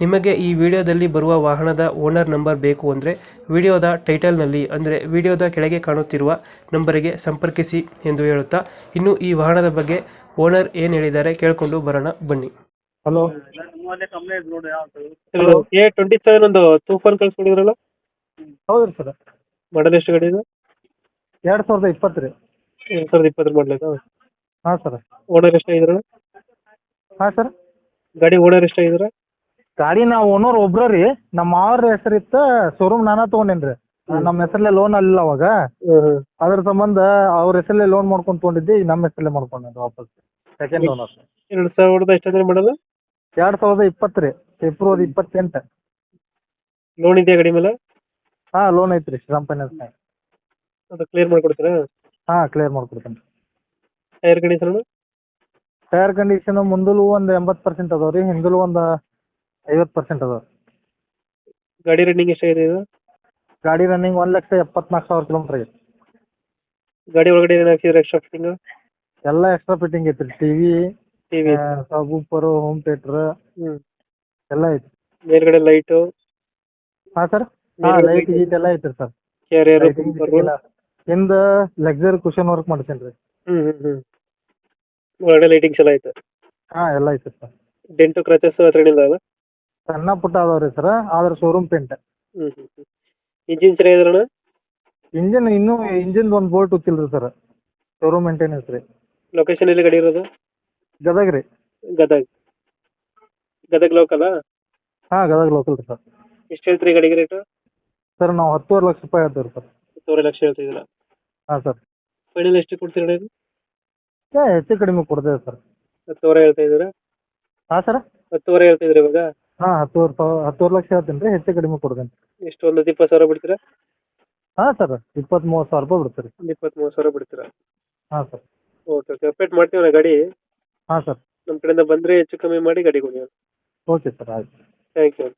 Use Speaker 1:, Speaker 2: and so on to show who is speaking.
Speaker 1: ನಿಮಗೆ ಈ ವಿಡಿಯೋದಲ್ಲಿ ಬರುವ ವಾಹನದ ಓನರ್ ನಂಬರ್ ಬೇಕು ಅಂದರೆ ವಿಡಿಯೋದ ಟೈಟಲ್ನಲ್ಲಿ ಅಂದರೆ ವಿಡಿಯೋದ ಕೆಳಗೆ ಕಾಣುತ್ತಿರುವ ನಂಬರಿಗೆ ಸಂಪರ್ಕಿಸಿ ಎಂದು ಹೇಳುತ್ತಾ ಇನ್ನು ಈ ವಾಹನದ ಬಗ್ಗೆ ಓನರ್ ಏನು ಹೇಳಿದ್ದಾರೆ ಕೇಳಿಕೊಂಡು ಬರೋಣ ಬನ್ನಿ.
Speaker 2: Hello.
Speaker 1: Hello. A twenty seven ಒಂದು ತೂಫಾನ್ ಕಳ್ಸ್ಕೊಂಡಿದ್ರಲ್ಲ?
Speaker 2: ಹೌದ್ರಿ ರೀ ಸರ್.
Speaker 1: ಮಾಡಲ್ ಎಷ್ಟು ಗಾಡಿ ಇದು?
Speaker 2: ಎರಡು ಸಾವಿರದ ಇಪ್ಪತ್ತು ರೀ.
Speaker 1: ಎರಡು ಸಾವಿರದ ಇಪ್ಪತ್ತರ ಮಾಡಲ
Speaker 2: ಹಾಂ ಸರ್.
Speaker 1: ಓನರ್ ಎಷ್ಟಾಗಿದ್ರಲ್ಲ?
Speaker 2: ಹಾಂ ಸರ್.
Speaker 1: ಗಾಡಿ ಓನರ್ ಎಷ್ಟಾಗಿದ್ರ?
Speaker 2: ಗಾಡಿ ನಾವು ಓನರ್ ಒಬ್ರ ರೀ. ನಮ್ಮ ಮಾವ್ರ ಹೆಸರು ಇತ್ತ ಶೋರೂಮ್ ನಾನ ತಗೊಂಡೇನ್ರಿ. ನಮ್ಮ ಹೆಸರಲ್ಲೇ ಲೋನ್ ಅಲ್ಲ ಅವಾಗ. ಅದ್ರ ಸಂಬಂಧ ಅವ್ರ ಹೆಸರಲ್ಲೇ ಲೋನ್ ಮಾಡ್ಕೊಂಡ್ ತಗೊಂಡಿದ್ದೆ ಈಗ ನಮ್ಮ ಹೆಸರಲ್ಲೇ ಮಾಡ್ಕೊಂಡೆ ವಾಪಸ್. ಸೆಕೆಂಡ್ ಲೋನ್
Speaker 1: ಎರಡ್ ಸಾವಿರದ ಎಷ್ಟಾದ್ರೆ ಮಾಡೋದು?
Speaker 2: ಎರಡ್ ಸಾವಿರದ ಇಪ್ಪತ್ತು ರೀ. ಫೆಬ್ರವರಿ ಇಪ್ಪತ್ತೆಂಟ.
Speaker 1: ಲೋನ್ ಇದೆಯಾ ಗಾಡಿ ಮೇಲೆ?
Speaker 2: ಹಾ ಲೋನ್ ಐತ್ರಿ ಶ್ರೀರಾಮ್ ಫೈನಾನ್ಸ್
Speaker 1: ಅದು ಕ್ಲಿಯರ್ ಮಾಡ್ಕೊಡ್ತೀರಾ?
Speaker 2: ಹಾ ಕ್ಲಿಯರ್ ಮಾಡ್ಕೊಡ್ತೀನಿ.
Speaker 1: ಟೈರ್ ಕಂಡೀಷನ್
Speaker 2: ಟೈರ್ ಕಂಡೀಷನ್ ಮುಂದಲು ಒಂದು ಎಂಬತ್ತು ಪರ್ಸೆಂಟ್ ಅದಾವ ರೀ ಹಿಂದಲು ಒಂದು ಐವತ್ತು ಪರ್ಸೆಂಟ್ ಅದ
Speaker 1: ಗಾಡಿ ರನ್ನಿಂಗ್ ಎಷ್ಟಾಗಿದೆ ಇದು?
Speaker 2: ಗಾಡಿ ರನ್ನಿಂಗ್ ಒಂದು ಲಕ್ಷ ಎಪ್ಪತ್ನಾಲ್ಕು ಸಾವಿರ ಕಿಲೋಮೀಟರ್ ಆಗೈತೆ.
Speaker 1: ಗಾಡಿ ಒಳಗಡೆ ಏನು ಹಾಕ್ಸಿದ್ರೆ ಎಕ್ಸ್ಟ್ರಾ ಫಿಟ್ಟಿಂಗ್
Speaker 2: ಎಲ್ಲ ಎಕ್ಸ್ಟ್ರಾ ಫಿಟ್ಟಿಂಗ್ ಐತ್ರಿ. TV
Speaker 1: TV
Speaker 2: subwoofer home theatre
Speaker 1: hmm.
Speaker 2: ಎಲ್ಲ ಐತಿ.
Speaker 1: ಮೇಲ್ಗಡೆ ಲೈಟು
Speaker 2: ಹಾ ಸರ್ ಹಾ ಲೈಟ್ ಗೀಟ್ ಎಲ್ಲ ಐತ್ರಿ ಸರ್
Speaker 1: ಕ್ಯಾರಿಯರ್
Speaker 2: ಹಿಂದ ಲಕ್ಸರಿ ಕುಶನ್ ವರ್ಕ್ ಮಾಡ್ತೇನೆ ರೀ.
Speaker 1: ಹ್ಮ್ ಹ್ಮ್ ಹ್ಮ್. ಒಳಗಡೆ ಲೈಟಿಂಗ್ಸ್ ಎಲ್ಲ ಐತೆ?
Speaker 2: ಹಾ ಎಲ್ಲ ಐತ್ರಿ ಸರ್
Speaker 1: ಡೆಂಟು ಕ್ರಚಸ್ ಹತ್ರ ಇಲ್ಲ ಅಲ್ಲ
Speaker 2: ಸಣ್ಣ ಪುಟ್ಟ ಅದಾವ್ರಿ ಸರ್ ಆದ್ರೆ ಶೋರೂಮ್ ಪೇಂಟ್
Speaker 1: ಹ್ಞೂ ಹ್ಞೂ ಇಂಜಿನ್ ಇನ್ನು
Speaker 2: ಇಂಜಿನ್ ಇನ್ನೂ ಇಂಜಿನ್ ಒಂದು ಬೋಲ್ಟ್ ಉತ್ತಿಲ್ರಿ ಸರ್ ಶೋರೂಮ್ ಮೇಂಟೆನೆನ್ಸ್ ರೀ.
Speaker 1: ಲೊಕೇಶನ್ ಎಲ್ಲಿ ಗಾಡಿ ಇರೋದು?
Speaker 2: ಗದಗ ರೀ.
Speaker 1: ಗದಗ. ಗದಗ ಲೋಕಲ್
Speaker 2: ಹಾ ಗದಗ ಲೋಕಲ್ ರೀ ಸರ್
Speaker 1: ಎಷ್ಟು ಹೇಳ್ತೀರಿ ಗಾಡಿಗೆ ರೇಟು
Speaker 2: ಸರ್ ನಾವು ಹತ್ತುವರೆ ಲಕ್ಷ ರೂಪಾಯಿ ಹೇಳ್ತೀವಿ ಸರ್
Speaker 1: ಹತ್ತುವರೆ ಲಕ್ಷ ಹೇಳ್ತಿದ್ದೀರಾ?
Speaker 2: ಹಾ ಸರ್
Speaker 1: ಫೈನಲ್ ಎಷ್ಟು ಕೊಡ್ತೀರಾ ನೀವು
Speaker 2: ಏ ಹೆಚ್ಚು ಕಡಿಮೆ ಕೊಡ್ತೇವೆ ಸರ್
Speaker 1: ಹತ್ತುವರೆ ಹೇಳ್ತಾ ಇದ್ದೀರಾ?
Speaker 2: ಹಾ ಸರ್
Speaker 1: ಹತ್ತುವರೆ ಹೇಳ್ತಾ ಇದ್ದೀರಾ ಇವಾಗ?
Speaker 2: ಹಾ ಹತ್ತುವರೆ ಸಾವಿರ ಹತ್ತುವರೆ ಲಕ್ಷ ಹೇಳ್ತೀನಿ ರೀ ಹೆಚ್ಚು ಕಡಿಮೆ ಕೊಡ್ತೇನೆ
Speaker 1: ಎಷ್ಟು ಒಂದು ಇಪ್ಪತ್ತು ಸಾವಿರ ಬಿಡ್ತೀರಾ?
Speaker 2: ಹಾ ಸರ್ ಇಪ್ಪತ್ತ್ ಮೂವತ್ತು ಸಾವಿರ ರೂಪಾಯಿ ಬಿಡ್ತೀರಿ.
Speaker 1: ಒಂದು ಇಪ್ಪತ್ತ್ ಮೂವತ್ತು ಸಾವಿರ ಬಿಡ್ತೀರಾ?
Speaker 2: ಹಾ ಸರ್.
Speaker 1: ಓಕೆ ಓಕೆ ಅಪ್ಡೇಟ್ ಮಾಡ್ತೀವಿ ನಾ ಗಾಡಿ.
Speaker 2: ಹಾ ಸರ್.
Speaker 1: ನಮ್ಮ ಕಡೆಯಿಂದ ಬಂದರೆ ಹೆಚ್ಚು ಕಮ್ಮಿ ಮಾಡಿ ಗಾಡಿ ಕೊಡಿ
Speaker 2: ಓಕೆ ಸರ್ ಆಯ್ತು.
Speaker 1: Thank you.